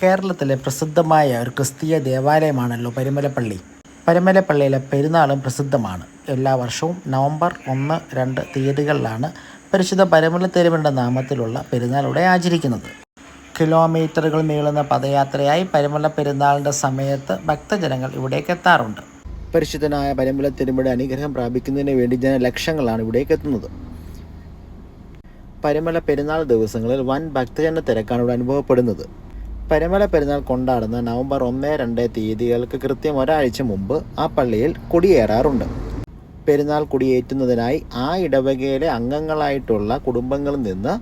കേരളത്തിലെ പ്രസിദ്ധമായ ഒരു ക്രിസ്തീയ ദേവാലയമാണല്ലോ പരുമലപ്പള്ളി. പരുമലപ്പള്ളിയിലെ പെരുന്നാളും പ്രസിദ്ധമാണ്. എല്ലാ വർഷവും നവംബർ ഒന്ന് രണ്ട് തീയതികളിലാണ് പരിശുദ്ധ പരമല തെരുവിന്റെ നാമത്തിലുള്ള പെരുന്നാൾ ആചരിക്കുന്നത്. കിലോമീറ്ററുകൾ നീളുന്ന പദയാത്രയായി പരിമല പെരുന്നാളിന്റെ സമയത്ത് ഭക്തജനങ്ങൾ ഇവിടേക്ക് എത്താറുണ്ട്. പരിശുദ്ധനായ പരമല തെരുമ്പയുടെ അനുഗ്രഹം പ്രാപിക്കുന്നതിന് വേണ്ടി ജനലക്ഷങ്ങളാണ് ഇവിടേക്ക് എത്തുന്നത്. പരമല പെരുന്നാൾ ദിവസങ്ങളിൽ വൻ ഭക്തജന തിരക്കാണ് ഇവിടെ അനുഭവപ്പെടുന്നത്. പരമല പെരുന്നാൾ കൊണ്ടാടുന്ന നവംബർ ഒന്ന് രണ്ട് തീയതികൾക്ക് കൃത്യം ഒരാഴ്ച മുമ്പ് ആ പള്ളിയിൽ കൊടിയേറാറുണ്ട്. പെരുന്നാൾ കൊടിയേറ്റുന്നതിനായി ആ ഇടവകയിലെ അംഗങ്ങളായിട്ടുള്ള കുടുംബങ്ങളിൽ നിന്ന്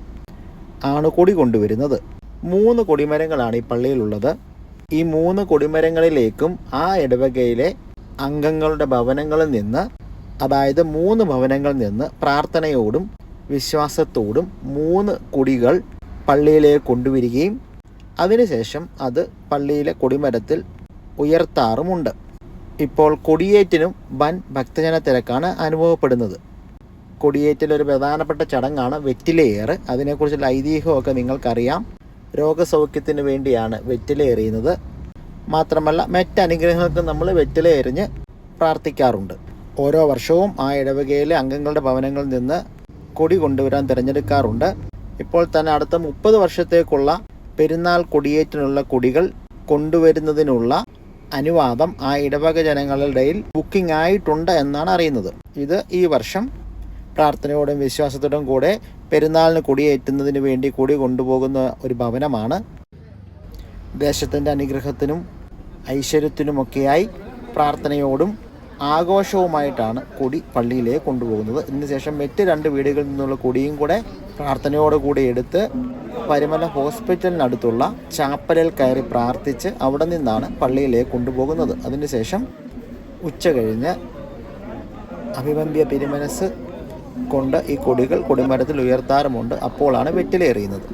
ആണ് കൊടി കൊണ്ടുവരുന്നത്. മൂന്ന് കൊടിമരങ്ങളാണ് ഈ പള്ളിയിലുള്ളത്. ഈ മൂന്ന് കൊടിമരങ്ങളിലേക്കും ആ ഇടവകയിലെ അംഗങ്ങളുടെ ഭവനങ്ങളിൽ നിന്ന് അതായത് മൂന്ന് ഭവനങ്ങളിൽ നിന്ന് പ്രാർത്ഥനയോടും വിശ്വാസത്തോടും മൂന്ന് കുടികൾ പള്ളിയിലേക്ക് കൊണ്ടുവരികയും അതിനുശേഷം അത് പള്ളിയിലെ കൊടിമരത്തിൽ ഉയർത്താറുമുണ്ട്. ഇപ്പോൾ കൊടിയേറ്റിനും വൻ ഭക്തജന തിരക്കാണ് അനുഭവപ്പെടുന്നത്. കൊടിയേറ്റിൽ ഒരു പ്രധാനപ്പെട്ട ചടങ്ങാണ് വെറ്റിലയേറ്. അതിനെക്കുറിച്ചുള്ള ഐതിഹ്യമൊക്കെ നിങ്ങൾക്കറിയാം. രോഗസൗഖ്യത്തിന് വേണ്ടിയാണ് വെറ്റില എറിയുന്നത് മാത്രമല്ല മറ്റനുഗ്രഹങ്ങൾക്ക് നമ്മൾ വെറ്റില എറിഞ്ഞ് പ്രാർത്ഥിക്കാറുണ്ട്. ഓരോ വർഷവും ആ ഇടവകയിലെ അംഗങ്ങളുടെ ഭവനങ്ങളിൽ നിന്ന് കൊടി കൊണ്ടുവരാൻ തിരഞ്ഞെടുക്കാറുണ്ട്. ഇപ്പോൾ തന്നെ അടുത്ത മുപ്പത് വർഷത്തേക്കുള്ള പെരുന്നാൾ കൊടിയേറ്റിനുള്ള കുടികൾ കൊണ്ടുവരുന്നതിനുള്ള അനുവാദം ആ ഇടവക ജനങ്ങളുടെ ഇടയിൽ ബുക്കിംഗ് ആയിട്ടുണ്ട് എന്നാണ് അറിയുന്നത്. ഇത് ഈ വർഷം പ്രാർത്ഥനയോടും വിശ്വാസത്തോടും കൂടെ പെരുന്നാളിന് കൊടിയേറ്റുന്നതിന് വേണ്ടി കൂടി കൊണ്ടുപോകുന്ന ഒരു ഭവനമാണ്. ദേശത്തിന്റെ അനുഗ്രഹത്തിനും ഐശ്വര്യത്തിനുമൊക്കെയായി പ്രാർത്ഥനയോടും ആഘോഷവുമായിട്ടാണ് കൊടി പള്ളിയിലേക്ക് കൊണ്ടുപോകുന്നത്. ഇതിനുശേഷം മറ്റ് രണ്ട് വീടുകളിൽ നിന്നുള്ള കൊടിയും കൂടെ പ്രാർത്ഥനയോടുകൂടി എടുത്ത് പരുമല ഹോസ്പിറ്റലിനടുത്തുള്ള ചാപ്പലിൽ കയറി പ്രാർത്ഥിച്ച് അവിടെ നിന്നാണ് പള്ളിയിലേക്ക് കൊണ്ടുപോകുന്നത്. അതിനുശേഷം ഉച്ച കഴിഞ്ഞ് അഭിവന്ധ്യ പെരുമനസ് കൊണ്ട് ഈ കൊടികൾ കൊടിമരത്തിൽ ഉയർത്താറുമുണ്ട്. അപ്പോഴാണ് വെറ്റിലേറിയുന്നത്.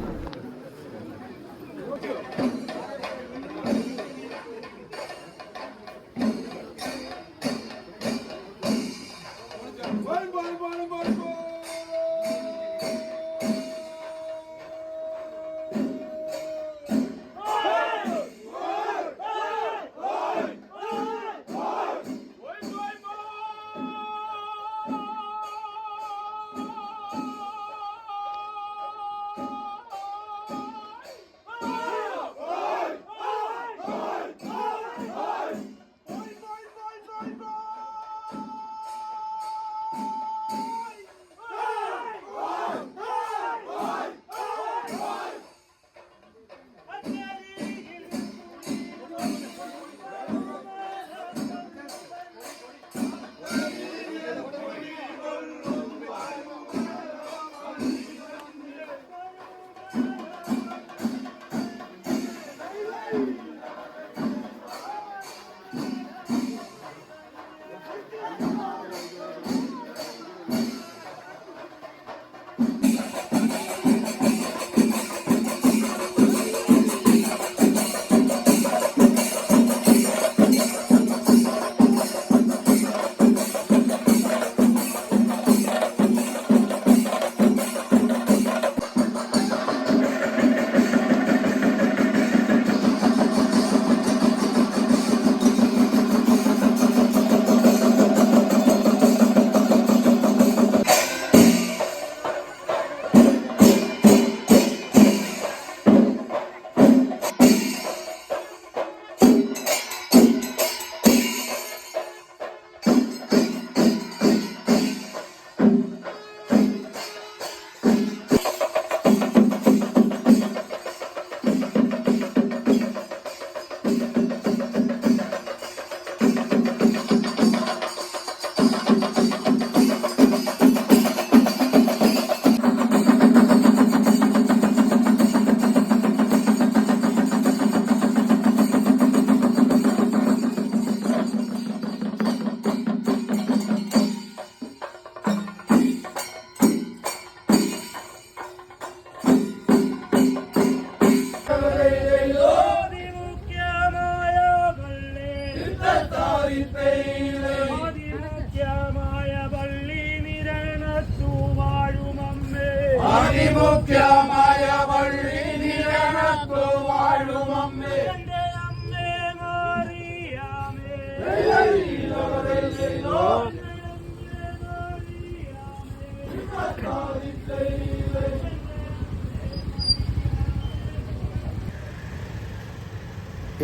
നിരണത്തു മാറിയാമേ.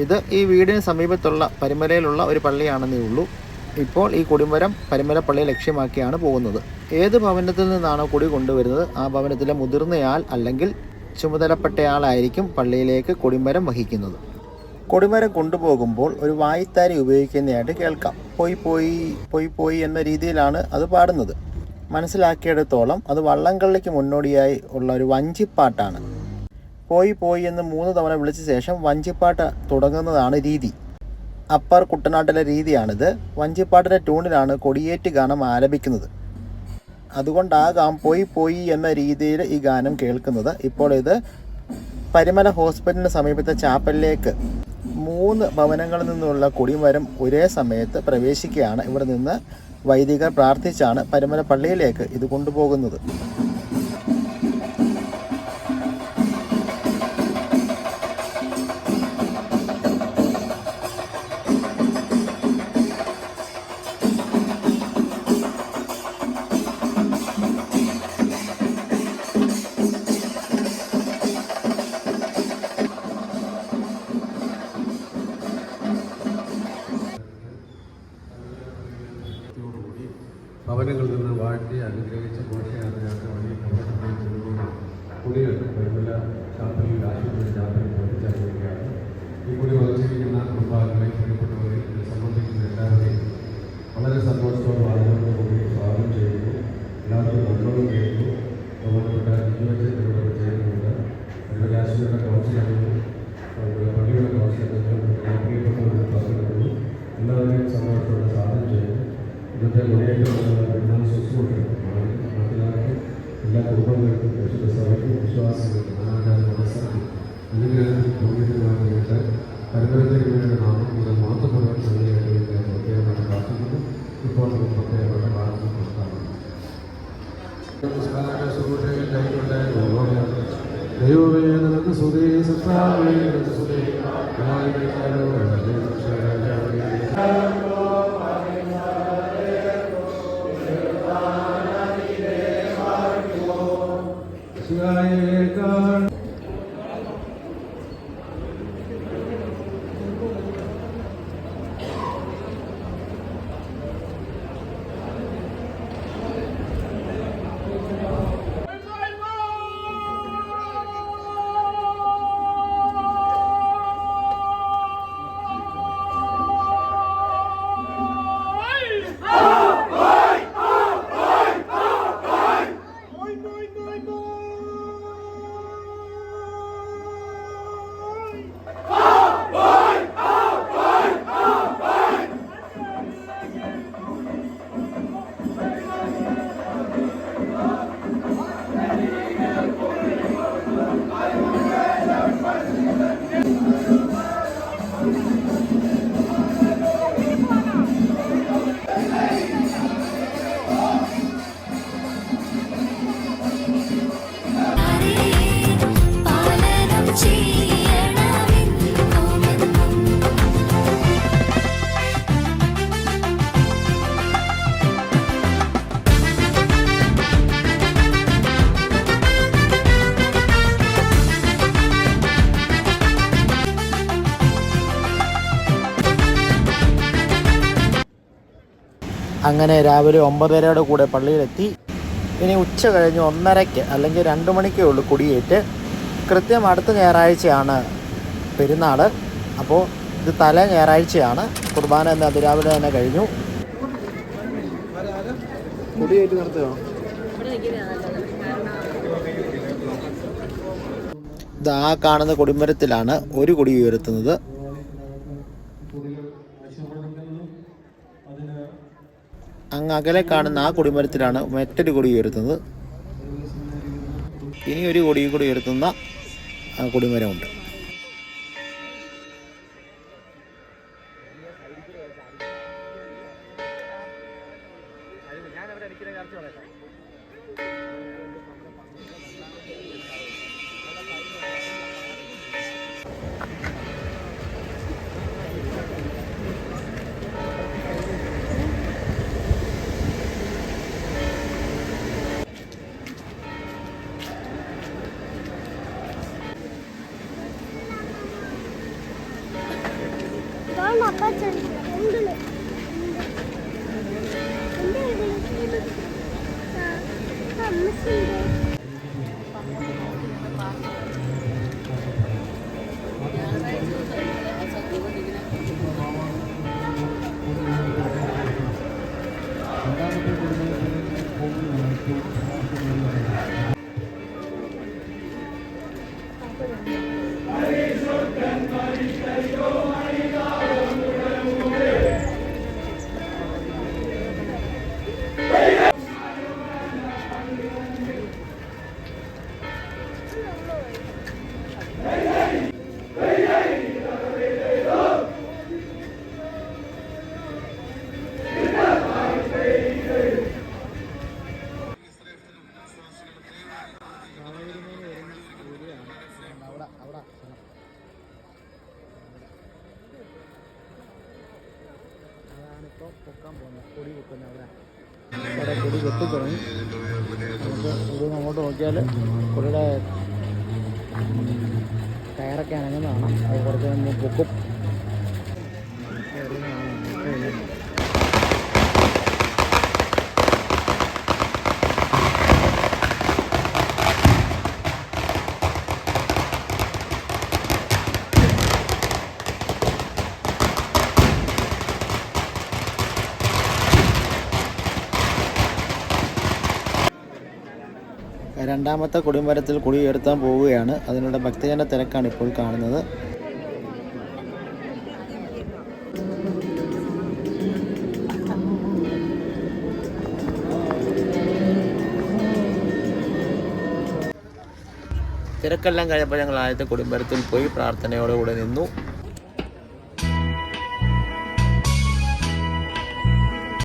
ഇത് ഈ വീടിന് സമീപത്തുള്ള പരിമലയിലുള്ള ഒരു പള്ളിയാണെന്നേ ഉള്ളൂ. ഇപ്പോൾ ഈ കൊടിമരം പരിമല പള്ളിയെ ലക്ഷ്യമാക്കിയാണ് പോകുന്നത്. ഏത് ഭവനത്തിൽ നിന്നാണോ കൊടി കൊണ്ടുവരുന്നത് ആ ഭവനത്തിലെ മുതിർന്നയാൾ അല്ലെങ്കിൽ ചുമതലപ്പെട്ടയാളായിരിക്കും പള്ളിയിലേക്ക് കൊടിമരം വഹിക്കുന്നത്. കൊടിമരം കൊണ്ടുപോകുമ്പോൾ ഒരു വായിത്താരി ഉപയോഗിക്കുന്നതായിട്ട് കേൾക്കാം. പോയി പോയി പോയി പോയി എന്ന രീതിയിലാണ് അത് പാടുന്നത്. മനസ്സിലാക്കിയെടുത്തോളം അത് വള്ളംകളിക്ക് മുന്നോടിയായി ഉള്ള ഒരു വഞ്ചിപ്പാട്ടാണ്. പോയി പോയി എന്ന് മൂന്ന് തവണ വിളിച്ച ശേഷം വഞ്ചിപ്പാട്ട് തുടങ്ങുന്നതാണ് രീതി. അപ്പർ കുട്ടനാട്ടിലെ രീതിയാണിത്. വഞ്ചിപ്പാട്ടിന്റെ ട്യൂണിലാണ് കൊടിയേറ്റ് ഗാനം ആലപിക്കുന്നത് അതുകൊണ്ടാകാം പോയി പോയി എന്ന രീതിയിൽ ഈ ഗാനം കേൾക്കുന്നത്. ഇപ്പോൾ ഇത് പരിമല ഹോസ്പിറ്റലിന് സമീപത്തെ ചാപ്പലിലേക്ക് മൂന്ന് ഭവനങ്ങളിൽ നിന്നുള്ള കൊടിമരം ഒരേ സമയത്ത് പ്രവേശിക്കുകയാണ്. ഇവിടെ നിന്ന് വൈദികർ പ്രാർത്ഥിച്ചാണ് പരിമല പള്ളിയിലേക്ക് ഇത് കൊണ്ടുപോകുന്നത്. Lord. ശുശ്രൂഷകൾ കൈക്കൊണ്ടേ ദൈവമേ നിനക്ക് സുധീ സൃഷ്ടാവേ നിനക്ക് സുധീ അങ്ങനെ രാവിലെ ഒമ്പതരയുടെ കൂടെ പള്ളിയിലെത്തി. ഇനി ഉച്ച കഴിഞ്ഞ് ഒന്നരയ്ക്ക് അല്ലെങ്കിൽ രണ്ട് മണിക്കേ ഉള്ളൂ കുടിയേറ്റ്. കൃത്യം അടുത്ത ഞായറാഴ്ചയാണ് പെരുന്നാൾ അപ്പോൾ ഇത് തല ഞായറാഴ്ചയാണ്. കുർബാന എന്ന് അതിരാവിലെ തന്നെ കഴിഞ്ഞു. ഇത് ആ കാണുന്ന കൊടിമരത്തിലാണ് ഒരു കുടി ഉയർത്തുന്നത്. അങ്ങ് അകലെ കാണുന്ന ആ കൊടിമരത്തിലാണ് മറ്റൊരു കൊടി ഉയർത്തുന്നത്. ഇനി ഒരു കൊടി കൂടി ഉയർത്തുന്ന കൊടിമരമുണ്ട്. Let me see. പൊക്കാൻ പോകുന്നത് കൊടി പൊക്കുന്ന അവിടെ. അവിടെ കൊടി കൊത്തി തുടങ്ങി. നമുക്ക് അങ്ങോട്ട് നോക്കിയാൽ കൊടിയുടെ ടയറൊക്കെ അനങ്ങുന്നതാണ്. അത് കുറച്ച് പൊക്കും. രണ്ടാമത്തെ കൊടിമരത്തിൽ കൊടി ഉയർത്താൻ പോവുകയാണ്. അതിനുള്ള ഭക്തജന തിരക്കാണ് ഇപ്പോൾ കാണുന്നത്. തിരക്കെല്ലാം കഴിഞ്ഞപ്പോൾ ഞങ്ങൾ ആദ്യത്തെ കുടുംബത്തിൽ പോയി പ്രാർത്ഥനയോടുകൂടെ നിന്നു.